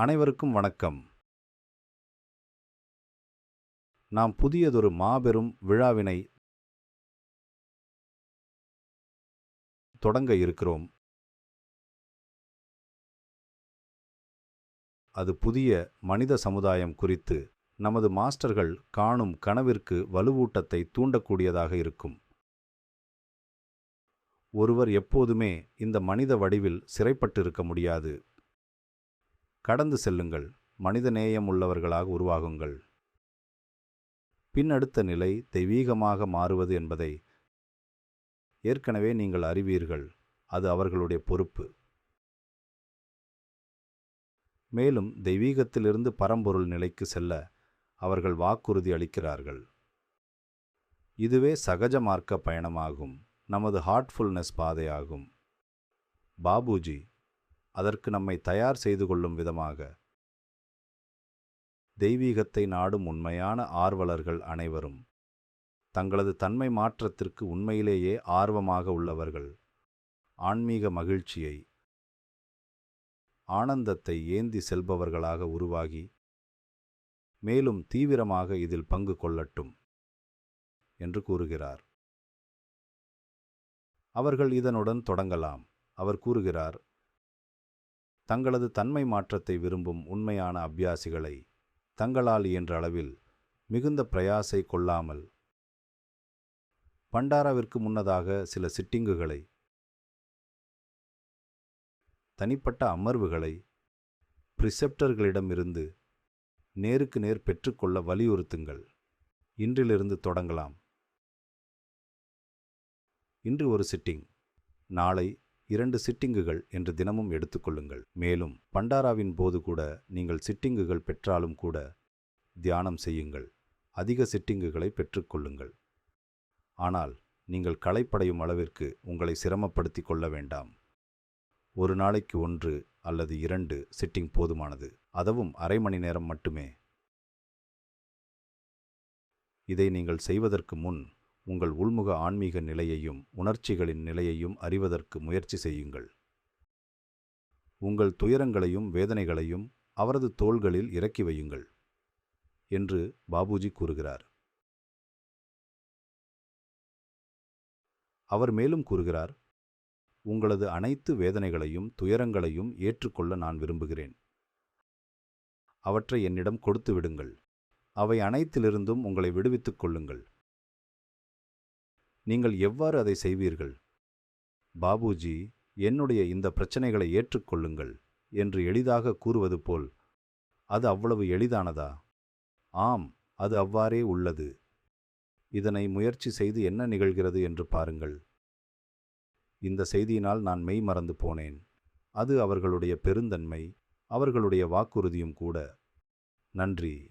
அனைவருக்கும் வணக்கம். நாம் புதியதொரு மாபெரும் விழாவினை தொடங்க இருக்கிறோம். அது புதிய மனித சமுதாயம் குறித்து நமது மாஸ்டர்கள் காணும் கனவிற்கு வலுவூட்டத்தை தூண்டக்கூடியதாக இருக்கும். ஒருவர் எப்போதுமே இந்த மனித வடிவில் சிறைப்பட்டிருக்க முடியாது. கடந்து செல்லுங்கள் மனிதநேயம் உள்ளவர்களாக உருவாகுங்கள். பின் அடுத்த நிலை தெய்வீகமாக மாறுவது என்பதை ஏற்கனவே நீங்கள் அறிவீர்கள் அது அவர்களுடைய பொறுப்பு. மேலும் தெய்வீகத்திலிருந்து பரம்பொருள் நிலைக்கு செல்ல அவர்கள் வாக்குறுதி அளிக்கிறார்கள். இதுவே சகஜ மார்க்க பயணமாகும் நமது ஹார்ட்ஃபுல்னஸ் பாதையாகும். பாபுஜி அதற்கு நம்மை தயார் செய்து கொள்ளும் விதமாக. தெய்வீகத்தை நாடும் உண்மையான ஆர்வலர்கள் அனைவரும் தங்களது தன்மை மாற்றத்திற்கு உண்மையிலேயே ஆர்வமாக உள்ளவர்கள். ஆன்மீக மகிழ்ச்சியை ஆனந்தத்தை ஏந்தி செல்பவர்களாக உருவாகி மேலும் தீவிரமாக இதில் பங்கு கொள்ளட்டும் என்று கூறுகிறார். அவர்கள் இதனுடன் தொடங்கலாம். அவர் கூறுகிறார் தங்களது தன்மை மாற்றத்தை விரும்பும் உண்மையான அபியாசிகளை தங்களால் இயன்ற அளவில் மிகுந்த பிரயாசை கொள்ளாமல் பண்டாராவிற்கு முன்னதாக சில சிட்டிங்குகளை தனிப்பட்ட அமர்வுகளை பிரிசெப்டர்களிடமிருந்து நேருக்கு நேர் பெற்றுக்கொள்ள வலியுறுத்துங்கள். இன்றிலிருந்து தொடங்கலாம். இன்று ஒரு சிட்டிங். நாளை இரண்டு சிட்டிங்குகள் என்று தினமும் எடுத்துக்கொள்ளுங்கள். மேலும் பண்டாராவின் போது கூட நீங்கள் சிட்டிங்குகள் பெற்றாலும் கூட தியானம் செய்யுங்கள். அதிக சிட்டிங்குகளை பெற்றுக்கொள்ளுங்கள். ஆனால் நீங்கள் களைப்படையும் அளவிற்கு உங்களை சிரமப்படுத்தி கொள்ள வேண்டாம். ஒரு நாளைக்கு ஒன்று அல்லது இரண்டு சிட்டிங் போதுமானது. அதுவும் அரை மணி நேரம் மட்டுமே. இதை நீங்கள் செய்வதற்கு முன் உங்கள் உள்முக ஆன்மீக நிலையையும் உணர்ச்சிகளின் நிலையையும் அறிவதற்கு முயற்சி செய்யுங்கள். உங்கள் துயரங்களையும் வேதனைகளையும் அவரது தோள்களில் இறக்கி வையுங்கள் என்று பாபுஜி கூறுகிறார். அவர் மேலும் கூறுகிறார் உங்களது அனைத்து வேதனைகளையும் துயரங்களையும் ஏற்றுக்கொள்ள நான் விரும்புகிறேன். அவற்றை என்னிடம் கொடுத்து விடுங்கள். அவை அனைத்திலிருந்தும் உங்களை விடுவித்துக் கொள்ளுங்கள். நீங்கள் எவ்வாறு அதை செய்வீர்கள்? பாபுஜி என்னுடைய இந்த பிரச்சனைகளை ஏற்றுக்கொள்ளுங்கள் என்று எளிதாக கூறுவது போல் அது அவ்வளவு எளிதானதா? ஆம் அது அவ்வாறே உள்ளது. இதனை முயற்சி செய்து என்ன நிகழ்கிறது என்று பாருங்கள். இந்த செய்தியினால் நான் மெய் மறந்து போனேன். அது அவர்களுடைய பெருந்தன்மை அவர்களுடைய வாக்குறுதியும் கூட. நன்றி.